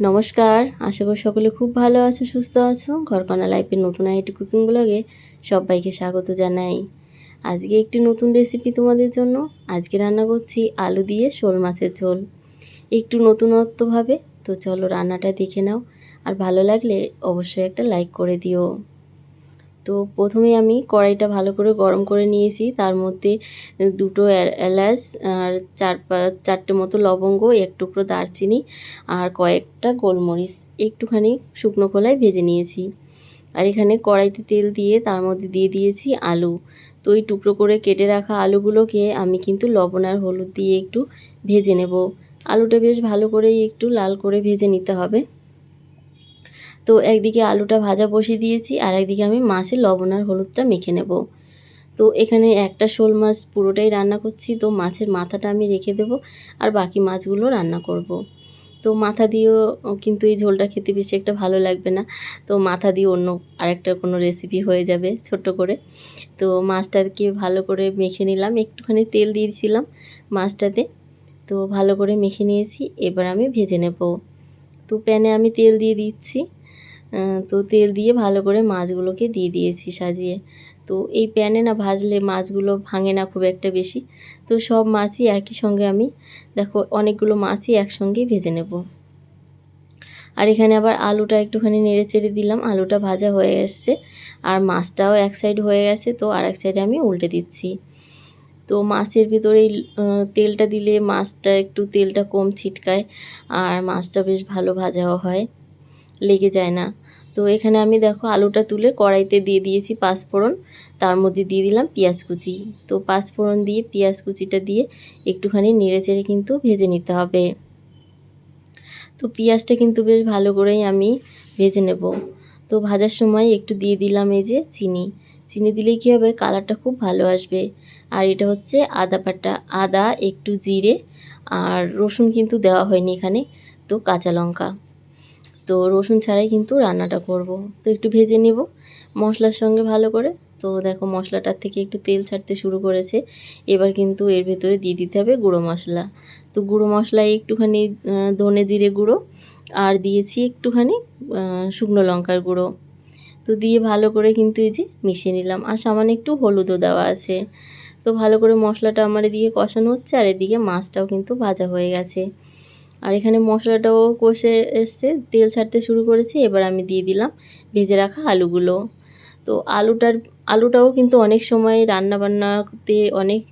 নমস্কার, আশা করি সকলে খুব ভালো আছো, সুস্থ আছো। ঘরকনা লাইফের নতুন আইটি কুকিং ব্লগে সবাইকে স্বাগত জানাই। আজকে একটি নতুন রেসিপি তোমাদের জন্য। আজকে রান্না করছি আলু দিয়ে শোল মাছের ঝোল। একটু নতুনত্বভাবে তো চলো রান্নাটা দেখে নাও। আর ভালো লাগলে অবশ্যই একটা লাইক করে দিও। তো প্রথমে আমি কড়াইটা ভালো করে গরম করে নিয়েছি। তার মধ্যে দুটো এলাচ আর চার চারটে মতো লবঙ্গ, এক টুকরো দারচিনি আর কয়েকটা গোলমরিচ, একটুখানি শুকনো খোলায় ভেজে নিয়েছি। আর এখানে কড়াইতে তেল দিয়ে তার মধ্যে দিয়ে দিয়েছি আলু। তো ওই টুকরো করে কেটে রাখা আলুগুলোকে আমি কিন্তু লবণ আর হলুদ দিয়ে একটু ভেজে নেব। আলুটা বেশ ভালো করেই একটু লাল করে ভেজে নিতে হবে। তো একদিকে আলুটা ভাজা বসিয়ে দিয়েছি, আর একদিকে আমি মাছের লবণ আর হলুদটা মেখে নেব। তো এখানে একটা শোল মাছ পুরোটাই রান্না করছি, তো মাছের মাথাটা আমি রেখে দেব, আর বাকি মাছগুলো রান্না করব। তো মাথা দিয়েও কিন্তু এই ঝোলটা খেতে বেশি একটা ভালো লাগবে না। তো মাথা দিয়ে অন্য আরেকটা কোনো রেসিপি হয়ে যাবে ছোট্ট করে। তো মাছটাকে ভালো করে মেখে নিলাম, একটুখানি তেল দিয়েছিলাম মাছটাতে। তো ভালো করে মেখে নিয়েছি, এবার আমি ভেজে নেব। তো প্যানে আমি তেল দিয়ে দিচ্ছি। তো তেল দিয়ে ভালো করে মাছগুলোকে দিয়ে দিয়েছি সাজিয়ে। তো এই প্যানে না ভাজলে মাছগুলো ভাঙে না খুব একটা বেশি। তো সব মাছই একই সঙ্গে আমি, দেখো অনেকগুলো মাছই একসঙ্গে ভেজে নেব। আর এখানে আবার আলুটা একটুখানি নেড়ে চেড়ে দিলাম, আলুটা ভাজা হয়ে এসছে। আর মাছটাও এক সাইড হয়ে গেছে, তো আর এক সাইডে আমি উল্টে দিচ্ছি। তো মাছের ভিতরে তেলটা দিলে মাছটা একটু তেলটা কম ছিটকায়, আর মাছটা বেশ ভালো ভাজাও হয়, লেগে যায় না। তো এখানে আমি দেখো আলুটা তুলে কড়াইতে দিয়ে দিয়েছি পাঁচফোড়ন। তার মধ্যে দিয়ে দিলাম পেঁয়াজ কুচি। তো পাঁচফোড়ন দিয়ে পেঁয়াজ কুচিটা দিয়ে একটুখানি নেড়ে চেড়ে কিন্তু ভেজে নিতে হবে। তো পেঁয়াজটা কিন্তু বেশ ভালো করেই আমি ভেজে নেব। তো ভাজার সময় একটু দিয়ে দিলাম এই যে চিনি। চিনি দিলে কী হবে? কালারটা খুব ভালো আসবে। আর এটা হচ্ছে আদা বাটা, আদা, একটু জিরে আর রসুন কিন্তু দেওয়া হয়নি এখানে। তো কাঁচা লঙ্কা। তো রসুন ছাড়াই কিন্তু রান্নাটা করব। তো একটু ভেজে নেব মশলার সঙ্গে ভালো করে। তো দেখো মশলাটার থেকে একটু তেল ছাড়তে শুরু করেছে। এবার কিন্তু এর ভেতরে দিয়ে দিতে হবে গুঁড়ো মশলা। তো গুঁড়ো মশলায় একটুখানি ধনে জিরে গুঁড়ো আর দিয়েছি একটুখানি শুকনো লঙ্কার গুঁড়ো। তো দিয়ে ভালো করে কিন্তু এই যে মিশিয়ে নিলাম। আর সামান্য একটু হলুদও দেওয়া আছে। তো ভালো করে মশলাটা আমার এদিকে কষানো হচ্ছে আর এদিকে মাছটাও কিন্তু ভাজা হয়ে গেছে। আর এখানে মশলাটাও কষে এসছে। তেল ছাড়তে শুরু করেছে, এবার আমি দিয়ে দিলাম ভেজে রাখা আলুগুলো। তো আলুটার, আলুটাও কিন্তু অনেক সময় রান্না বান্নাতে অনেক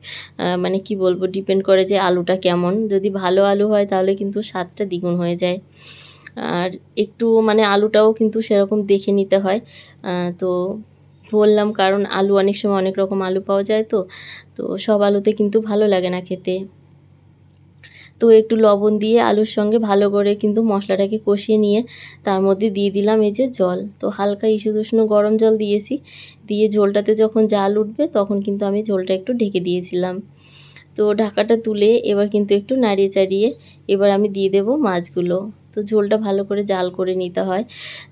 মানে কি বলব ডিপেন্ড করে যে আলুটা কেমন। যদি ভালো আলু হয় তাহলে কিন্তু স্বাদটা দ্বিগুণ হয়ে যায়। আর একটু মানে আলুটাও কিন্তু সেরকম দেখে নিতে হয়। তো বললাম কারণ আলু অনেক সময় অনেক রকম আলু পাওয়া যায় তো তো সব আলুতে কিন্তু ভালো লাগে না খেতে। তো একটু লবণ দিয়ে আলুর সঙ্গে ভালো করে কিন্তু মশলাটাকে কষিয়ে নিয়ে তার মধ্যে দিয়ে দিলাম এই যে জল। তো হালকা ইসুদুষ্ণ গরম জল দিয়েছি। দিয়ে ঝোলটাতে যখন জাল উঠবে তখন কিন্তু আমি ঝোলটা একটু ঢেকে দিয়েছিলাম। তো ঢাকাটা তুলে এবার কিন্তু একটু নাড়িয়ে চাড়িয়ে এবার আমি দিয়ে দেব মাছগুলো। তো ঝোলটা ভালো করে জাল করে নিতে হয়।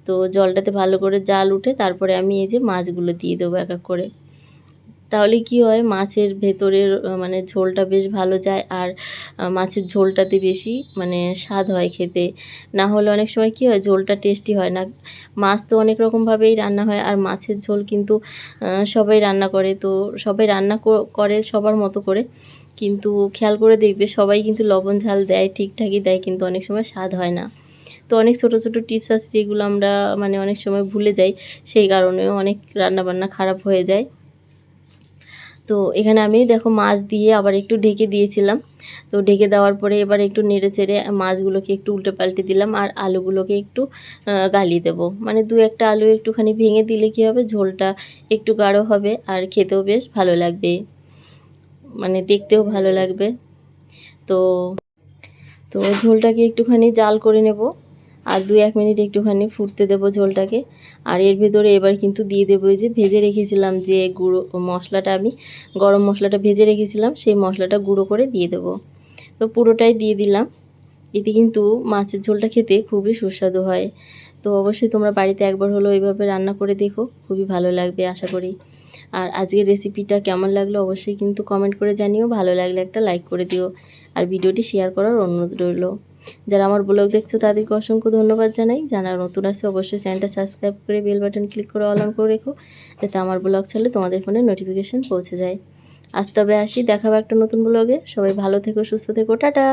তো জলটাতে ভালো করে জাল উঠে তারপরে আমি এই যে মাছগুলো দিয়ে দেবো এক এক করে। তাহলে কি হয় মাছের ভেতরের মানে ঝোলটা বেশ ভালো যায় আর মাছের ঝোলটাতে বেশি মানে স্বাদ হয় খেতে। না হলে অনেক সময় কি হয় ঝোলটা টেস্টি হয় না। মাছ তো অনেক রকমভাবেই রান্না হয় আর মাছের ঝোল কিন্তু সবাই রান্না করে। তো সবাই রান্না করে সবার মতো করে। কিন্তু খেয়াল করে দেখবে সবাই কিন্তু লবণ ঝাল দেয়, ঠিকঠাকই দেয়, কিন্তু অনেক সময় স্বাদ হয় না। তো অনেক ছোট ছোট টিপস আছে যেগুলো আমরা মানে অনেক সময় ভুলে যাই। সেই কারণেও অনেক রান্নাবান্না খারাপ হয়ে যায়। তো এখানে আমি দেখো মাছ দিয়ে আবার একটু ঢেকে দিয়েছিলাম। তো ঢেকে দেওয়ার পরে এবার একটু নেড়ে চেড়ে মাছগুলোকে একটু উল্টে পাল্টে দিলাম আর আলুগুলোকে একটু গালিয়ে দেবো। মানে দু একটা আলু একটুখানি ভেঙে দিলে কী হবে? ঝোলটা একটু গাঢ় হবে আর খেতেও বেশ ভালো লাগবে। মানে দেখতেও ভালো লাগবে। তো তো ঝোলটাকে একটুখানি জাল করে নেব। আর দু এক মিনিট একটুখানি ফুটতে দেবো ঝোলটাকে। আর এর ভেতরে এবার কিন্তু দিয়ে দেবো যে ভেজে রেখেছিলাম যে গুঁড়ো মশলাটা আমি, গরম মশলাটা ভেজে রেখেছিলাম, সেই মশলাটা গুঁড়ো করে দিয়ে দেবো। তো পুরোটাই দিয়ে দিলাম। এতে কিন্তু মাছের ঝোলটা খেতে খুবই সুস্বাদু হয়। তো অবশ্যই তোমরা বাড়িতে একবার হলো এইভাবে রান্না করে দেখো, খুবই ভালো লাগবে আশা করি। আর আজকের রেসিপিটা কেমন লাগল অবশ্যই কিন্তু কমেন্ট করে জানিও, ভালো লাগলে একটা লাইক করে দিও। আর ভিডিওটি শেয়ার করার অনুরোধ রইল। যারা আমার ব্লগ দেখছ, তাদেরকে অসংখ্য ধন্যবাদ জানাই। যারা নতুন আছে, অবশ্যই চ্যানেলটা সাবস্ক্রাইব করে বেল বাটন ক্লিক করে অল অন করে রেখো, যাতে আমার ব্লগ ছাড়লে তোমাদের ফোনে নোটিফিকেশান পৌঁছে যায়। আজ তবে আসি দেখাবো একটা নতুন ব্লগে সবাই ভালো থেকো, সুস্থ থেকো, টাটা!